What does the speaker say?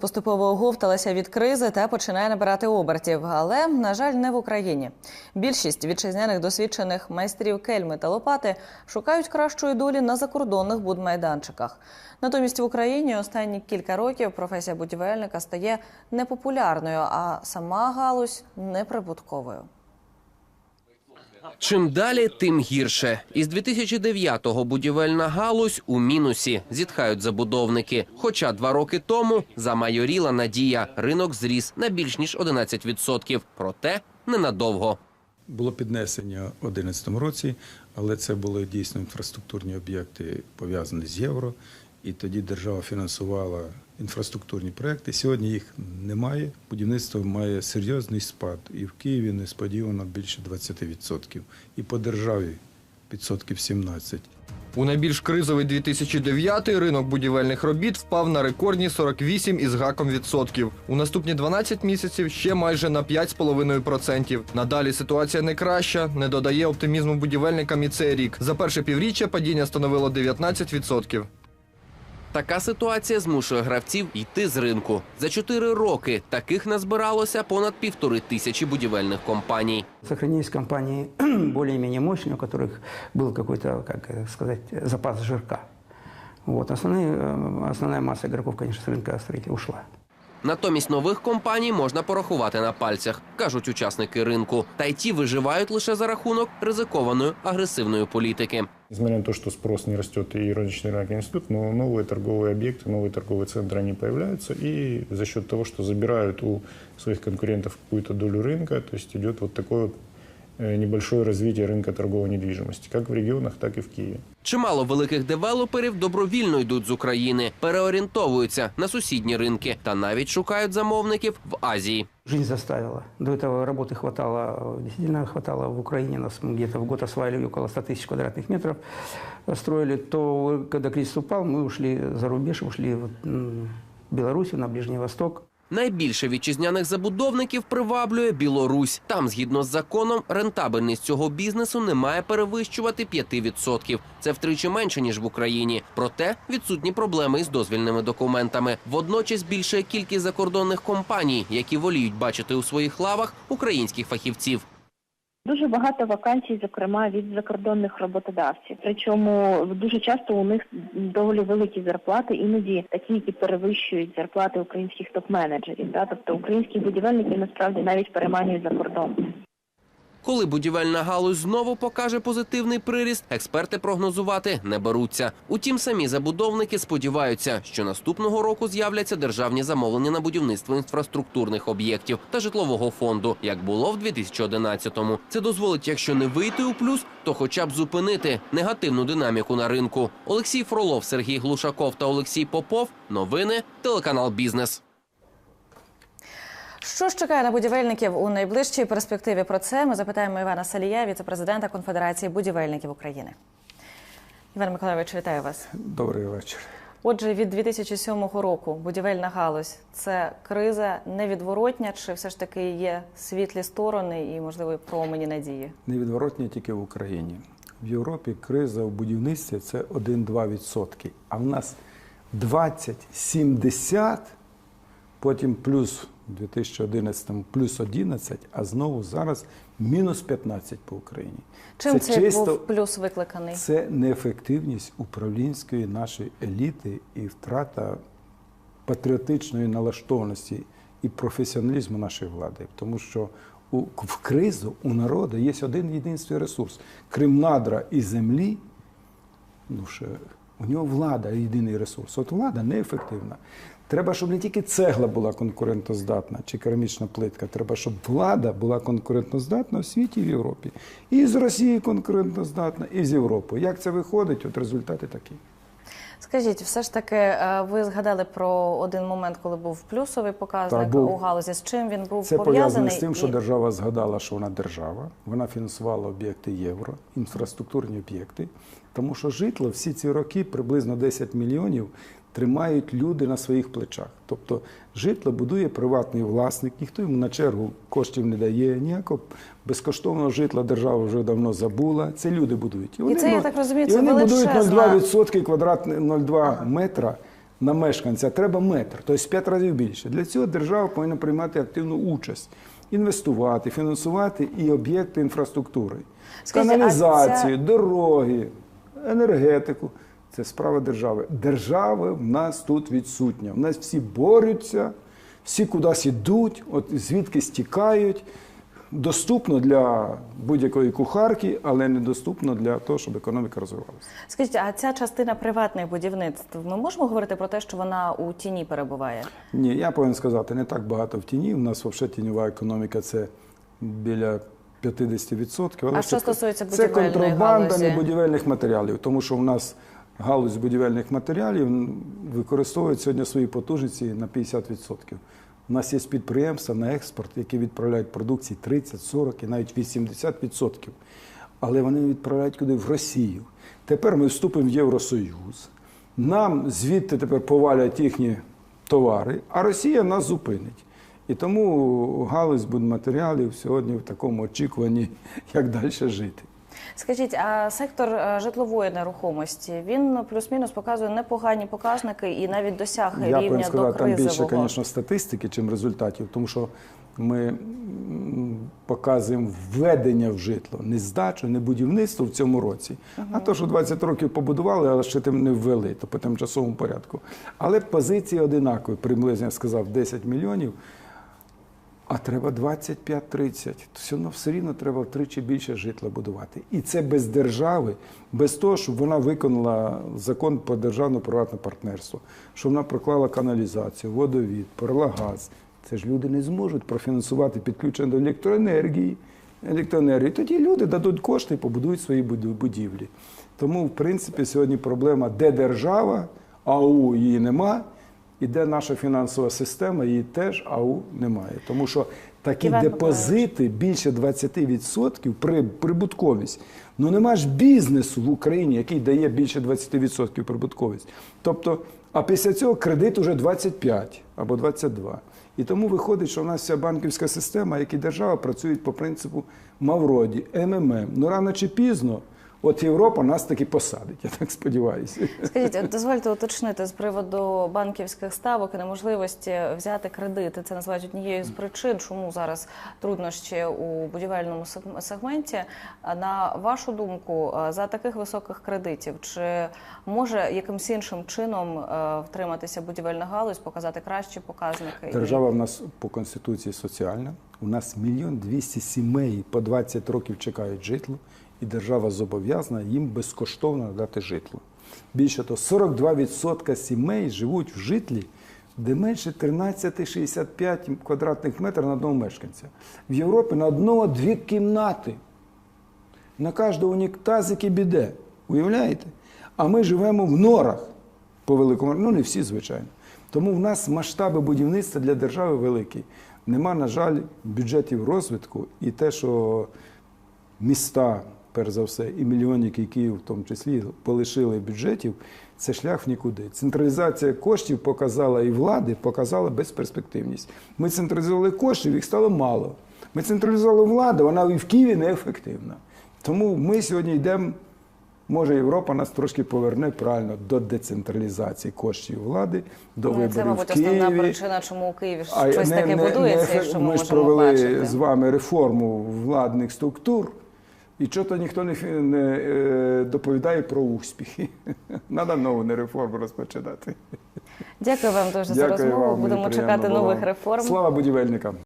поступово оговталася від кризи та починає набирати обертів, але на жаль, не в Україні. Більшість вітчизняних досвідчених майстрів кельми та лопати шукають кращої долі на закордонних будмайданчиках. Натомість в Україні останні кілька років професія будівельника стає непопулярною, а сама галузь неприбутковою. Чим далі, тим гірше. Із 2009-го будівельна галузь у мінусі, зітхають забудовники. Хоча два роки тому замайоріла надія, ринок зріс на більш ніж 11%. Проте ненадовго. Було піднесення у 2011 році, але це були дійсно інфраструктурні об'єкти пов'язані з євро. І тоді держава фінансувала інфраструктурні проекти. Сьогодні їх немає. Будівництво має серйозний спад. І в Києві несподівано більше 20%. І по державі відсотків 17%. У найбільш кризовий 2009 ринок будівельних робіт впав на рекордні 48 із гаком відсотків. У наступні 12 місяців ще майже на 5,5%. Надалі ситуація не краща, не додає оптимізму будівельникам і цей рік. За перше півріччя падіння становило 19%. Така ситуація змушує гравців йти з ринку. За чотири роки таких назбиралося понад півтори тисячі будівельних компаній. Сохранились компании более-менее мощные, у которых был какой-то, как э, сказать, запас жирка. Вот. Основные, э, основная масса игроков, конечно, с рынка строителей ушла. Натомість нових компаній можна порахувати на пальцях, кажуть учасники ринку. Та й ті виживають лише за рахунок ризикованої агресивної політики. Несмотря на то, что спрос не растет и розничный рынок не растет, но новые торговые объекты, новые торговые центры, они появляются. И за счет того, что забирают у своих конкурентов какую-то долю рынка, то есть идет вот такое вот э, небольшое развитие рынка торговой недвижимости, как в регионах, так и в Киеве. Чимало великих девелоперів добровільно йдуть з України, переорієнтовуються на сусідні ринки та навіть шукають замовників в Азії. Жизнь заставила. До этого работы хватало, э, действительно хватало в Украине. Нас мы где-то в год осваивали около 100 тысяч квадратных метров, э, строили. То, когда кризис упал, мы ушли за рубеж, ушли в м, Белоруссию, на Ближний Восток. Найбільше вітчизняних забудовників приваблює Білорусь. Там, згідно з законом, рентабельність цього бізнесу не має перевищувати 5%. Це втричі менше ніж в Україні. Проте відсутні проблеми із дозвільними документами. Водночас більше кількість закордонних компаній, які воліють бачити у своїх лавах українських фахівців. Дуже багато вакансій, зокрема від закордонних роботодавців. Причому дуже часто у них доволі великі зарплати, іноді такі, які перевищують зарплати українських топ-менеджерів. Да? Тобто українські будівельники насправді навіть переманюють за кордон. Коли будівельна галузь знову покаже позитивний приріст, експерти прогнозувати не беруться. Утім, самі забудовники сподіваються, що наступного року з'являться державні замовлення на будівництво інфраструктурних об'єктів та житлового фонду, як було в 2011-му. Це дозволить, якщо не вийти у плюс, то хоча б зупинити негативну динаміку на ринку. Олексій Фролов, Сергій Глушаков та Олексій Попов. Новини телеканал Бізнес. Що ж чекає на будівельників у найближчій перспективі? Про це ми запитаємо Івана Салія, віце-президента Конфедерації будівельників України. Іван Миколайович, вітаю вас. Добрий вечір. Отже, від 2007 року будівельна галузь це криза невідворотня, чи все ж таки є світлі сторони і, можливо, промені надії? Невідворотні тільки в Україні. В Європі криза в будівництві це 1-2%. А в нас 20-70, потім плюс в 2011 плюс 11, а знову зараз мінус 15 по Україні. Чим це цей чисто був плюс викликаний? це неефективність управлінської нашої еліти і втрата патріотичної налаштованості і професіоналізму нашої влади. Тому що у, в кризу у народу є один єдинственний ресурс. Крім надра і землі, ну ще у нього влада єдиний ресурс. От влада неефективна. Треба, щоб не тільки цегла була конкурентоздатна чи керамічна плитка, треба, щоб влада була конкурентоздатна в світі і в Європі. І з Росії конкурентоздатна, і з Європи. Як це виходить? От результати такі. Скажіть, все ж таки, е, ви згадали про один момент, коли був плюсовий показник Так, був. у галузі. З чим він був Це пов'язаний? з тим, що І- держава згадала, що вона держава, вона фінансувала об'єкти євро, інфраструктурні об'єкти. Тому що житло всі ці роки, приблизно 10 мільйонів, тримають люди на своїх плечах. Тобто житло будує приватний власник, ніхто йому на чергу коштів не дає, ніякого безкоштовного житла держава вже давно забула. Це люди будують. І це, я так розумію, і це вони будують 0,2% квадратний 0,2 метра на мешканця, треба метр, тобто 5 разів більше. Для цього держава повинна приймати активну участь, інвестувати, фінансувати і об'єкти інфраструктури, Скажіть, каналізацію, ця- дороги, енергетику. Це справа держави. Держава в нас тут відсутня. В нас всі борються, всі кудись ідуть, от звідки стікають. Доступно для будь-якої кухарки, але недоступно для того, щоб економіка розвивалася. Скажіть, а ця частина приватних будівництв, ми можемо говорити про те, що вона у тіні перебуває? Ні, я повинен сказати, не так багато в тіні. У нас взагалі тіньова економіка це біля 50%. Але А що це, стосується це контрабанда небудівельних матеріалів, тому що в нас галузь будівельних матеріалів використовує сьогодні свої потужності на 50%. У нас є підприємства на експорт, які відправляють продукції 30, 40 і навіть 80%. Але вони відправляють куди в Росію. Тепер ми вступимо в Євросоюз. Нам звідти тепер повалять їхні товари, а Росія нас зупинить. І тому галузь будматеріалів сьогодні в такому очікуванні, як далі жити. Скажіть, а сектор е, житлової нерухомості він плюс-мінус показує непогані показники і навіть досяг Я рівня сказати, там більше, звісно, статистики, чим результатів, тому що ми показуємо введення в житло, не здачу, не будівництво в цьому році, а то, що 20 років побудували, але ще тим не ввели, то по тимчасовому порядку. Але позиції одинакові, приблизно я сказав, 10 мільйонів. А треба 25-30. То все одно все рівно треба втричі більше житла будувати. І це без держави, без того, щоб вона виконала закон про державно-приватне партнерство, щоб вона проклала каналізацію, водовід, провела газ. Це ж люди не зможуть профінансувати підключення до електроенергії. електроенергії. Тоді люди дадуть кошти і побудують свої будівлі. Тому, в принципі, сьогодні проблема, де держава, АУ її нема. І де наша фінансова система, її теж АУ немає. Тому що такі Іван депозити більше 20% при, прибутковість. Ну нема ж бізнесу в Україні, який дає більше 20% прибутковість. Тобто, а після цього кредит уже 25 або 22. І тому виходить, що в нас вся банківська система, як і держава, працюють по принципу Мавроді, МММ. Ну рано чи пізно, от Європа нас таки посадить, я так сподіваюся. Скажіть, от дозвольте уточнити з приводу банківських ставок і неможливості взяти кредити. Це називають однією з причин, чому зараз труднощі у будівельному сегменті. На вашу думку, за таких високих кредитів, чи може якимсь іншим чином е, втриматися будівельна галузь, показати кращі показники? Держава в нас по конституції соціальна. У нас мільйон двісті сімей по 20 років чекають житло, і держава зобов'язана їм безкоштовно надати житло. Більше того, 42% сімей живуть в житлі, де менше 13,65 квадратних метрів на одного мешканця. В Європі на одного дві кімнати. На кожного унітазик біде. Уявляєте? А ми живемо в норах по великому, ну не всі, звичайно. Тому в нас масштаби будівництва для держави великі. Нема, на жаль, бюджетів розвитку і те, що міста, перш за все, і мільйонники, і Київ в тому числі, полишили бюджетів, це шлях в нікуди. Централізація коштів показала і влади, показала безперспективність. Ми централізували коштів, їх стало мало. Ми централізували владу, вона і в Києві неефективна. Тому ми сьогодні йдемо. Може, Європа нас трошки поверне правильно до децентралізації коштів влади, до Ну, виборів це, мабуть, в Києві. основна причина, чому у Києві А щось не- таке не- будується, не і що ми ми ж провели бачити. з вами реформу владних структур, і чого-то ніхто не, не е, доповідає про успіхи. Надо нову не реформу розпочинати. Дякую вам дуже за розмову. вам, Будемо чекати нових реформ. Слава будівельникам!